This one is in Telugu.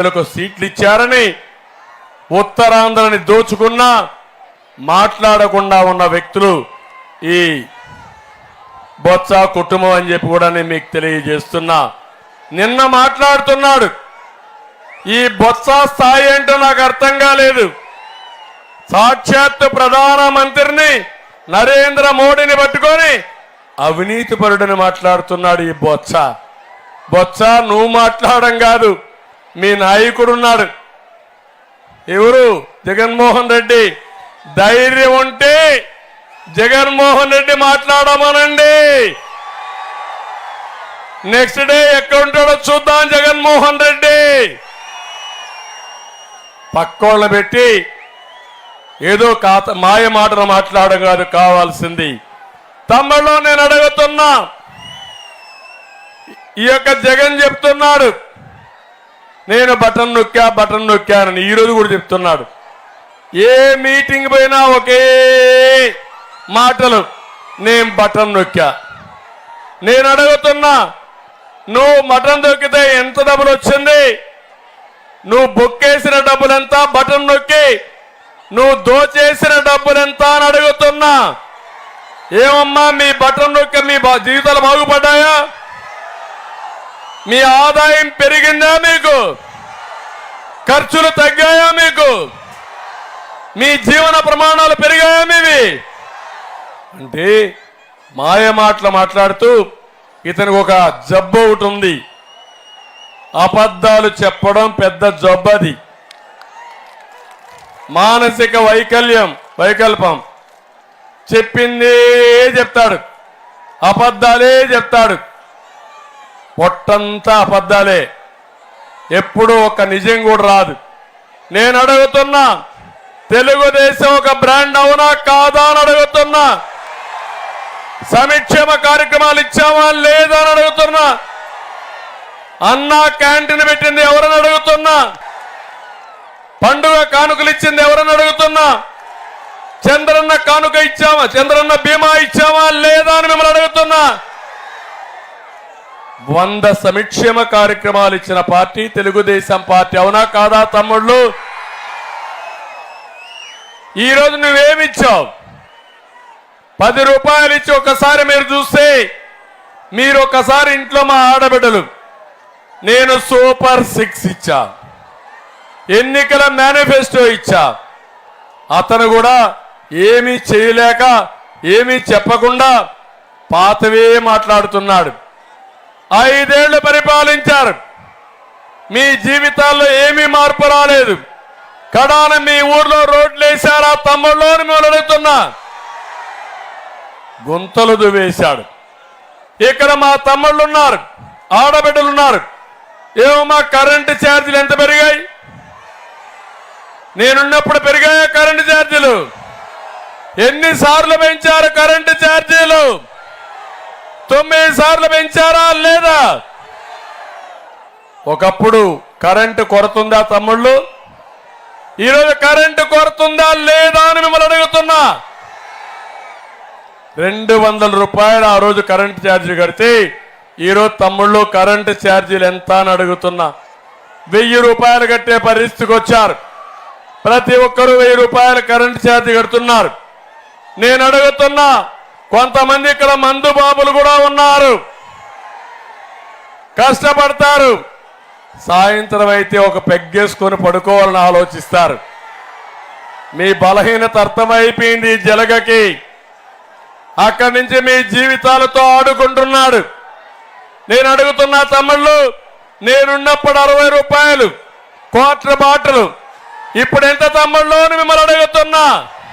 ప్రజలకు సీట్లు ఇచ్చారని ఉత్తరాంధ్రని దోచుకున్న మాట్లాడకుండా ఉన్న వ్యక్తులు ఈ బొత్స కుటుంబం అని చెప్పి కూడా నేను మీకు తెలియజేస్తున్నా. నిన్న మాట్లాడుతున్నాడు. ఈ బొత్స స్థాయి ఏంటో నాకు అర్థం కాలేదు. సాక్షాత్ ప్రధానమంత్రిని నరేంద్ర మోడీని పట్టుకొని అవినీతి పరుడని మాట్లాడుతున్నాడు ఈ బొత్స. బొత్స నువ్వు మాట్లాడడం కాదు. మీ నాయకుడు ఉన్నాడు. ఎవరు? జగన్మోహన్ రెడ్డి. ధైర్యం ఉంటే జగన్మోహన్ రెడ్డి మాట్లాడమనండి. నెక్స్ట్ డే ఎక్కడ ఉంటాడో చూద్దాం జగన్మోహన్ రెడ్డి. పక్కోళ్ళ పెట్టి ఏదో కాత మాయ మాటలు మాట్లాడడం కాదు కావాల్సింది. తమ్ముళ్ళు నేను అడుగుతున్నా. ఈ యొక్క జగన్ చెప్తున్నాడు. నేను బటన్ నొక్కా బటన్ నొక్కానని ఈరోజు కూడా చెప్తున్నాడు. ఏ మీటింగ్ పోయినా ఒకే మాటలు నేను బటన్ నొక్కా. నేను అడుగుతున్నా నువ్వు మటన్ దొక్కితే ఎంత డబ్బులు వచ్చింది? నువ్వు బొక్కేసిన డబ్బులంతా బటన్ నొక్కి. నువ్వు దోచేసిన డబ్బులెంత అని అడుగుతున్నా. ఏమమ్మా మీ బటన్ నొక్క మీ బా- జీవితాలు బాగుపడ్డాయా? మీ ఆదాయం పెరిగిందా మీకు? ఖర్చులు తగ్గాయా మీకు? మీ జీవన ప్రమాణాలు పెరిగాయా మీవి? అంటే మాయ మాటలు మాట్లాడుతూ ఇతనికి ఒక జబ్బు ఒకటి ఉంది. అబద్ధాలు చెప్పడం పెద్ద జబ్బది మానసిక వైకల్యం వైకల్పం. చెప్పిందే చెప్తాడు. అబద్ధాలే చెప్తాడు. పొట్టంతా అబద్ధాలే. ఎప్పుడు ఒక నిజం కూడా రాదు. నేను అడుగుతున్నా తెలుగుదేశం ఒక బ్రాండ్ అవునా కాదా అని అడుగుతున్నా. సంక్షేమ కార్యక్రమాలు ఇచ్చామా లేదా అని అడుగుతున్నా. అన్నా క్యాంటీన్ పెట్టింది ఎవరని అడుగుతున్నా. పండుగ కానుకలు ఇచ్చింది ఎవరని అడుగుతున్నా. చంద్రన్న కానుక ఇచ్చామా చంద్రన్న బీమా ఇచ్చామా లేదా అని మిమ్మల్ని అడుగుతున్నా. వంద సంక్షేమ కార్యక్రమాలు ఇచ్చిన పార్టీ తెలుగుదేశం పార్టీ. అవునా కాదా తమ్ముళ్ళు? ఈరోజు నువ్వేమిచ్చావు పది రూపాయలు ఇచ్చి ఒకసారి మీరు చూస్తే మీరు ఒకసారి ఇంట్లో మా ఆడబిడ్డలు నేను సూపర్ సిక్స్ ఇచ్చా. ఎన్నికల మేనిఫెస్టో ఇచ్చా. అతను కూడా ఏమీ చేయలేక ఏమీ చెప్పకుండా పాతవే మాట్లాడుతున్నాడు. ఐదేళ్ళు పరిపాలించారు. మీ జీవితాల్లో ఏమీ మార్పు రాలేదు. కడాన మీ ఊర్లో రోడ్లు వేశారా తమ్ముళ్ళు మొదలెడుతున్నా. గుంతలు దువేశాడు ఇక్కడ మా తమ్ముళ్ళు ఉన్నారు ఆడబిడ్డలు ఉన్నారు ఏమో మా కరెంటు ఛార్జీలు ఎంత పెరిగాయి? నేనున్నప్పుడు పెరిగాయా కరెంటు ఛార్జీలు? ఎన్నిసార్లు పెంచారు కరెంటు ఛార్జీలు? తొమ్మిది సార్లు పెంచారా లేదా? ఒకప్పుడు కరెంటు కొరతుందా తమ్ముళ్ళు? ఈరోజు కరెంటు కొరతుందా లేదా అని మిమ్మల్ని అడుగుతున్నా. రెండు వందల రూపాయలు ఆ రోజు కరెంటు ఛార్జీ కడితే ఈరోజు తమ్ముళ్ళు కరెంటు ఛార్జీలు ఎంత అని అడుగుతున్నా. వెయ్యి రూపాయలు కట్టే పరిస్థితికి వచ్చారు. ప్రతి ఒక్కరూ వెయ్యి రూపాయలు కరెంటు ఛార్జీ కడుతున్నారు. నేను అడుగుతున్నా కొంతమంది ఇక్కడ మందు బాబులు కూడా ఉన్నారు. కష్టపడతారు. సాయంత్రం అయితే ఒక పెగ్గేసుకొని పడుకోవాలని ఆలోచిస్తారు. మీ బలహీనత అర్థమైపోయింది జలగకి. అక్కడి నుంచి మీ జీవితాలతో ఆడుకుంటున్నాడు. నేను అడుగుతున్నా తమ్ముళ్ళు నేనున్నప్పుడు అరవై రూపాయలు క్వార్టర్ బాటలు. ఇప్పుడు ఎంత తమ్ముళ్ళు అని మిమ్మల్ని అడుగుతున్నా?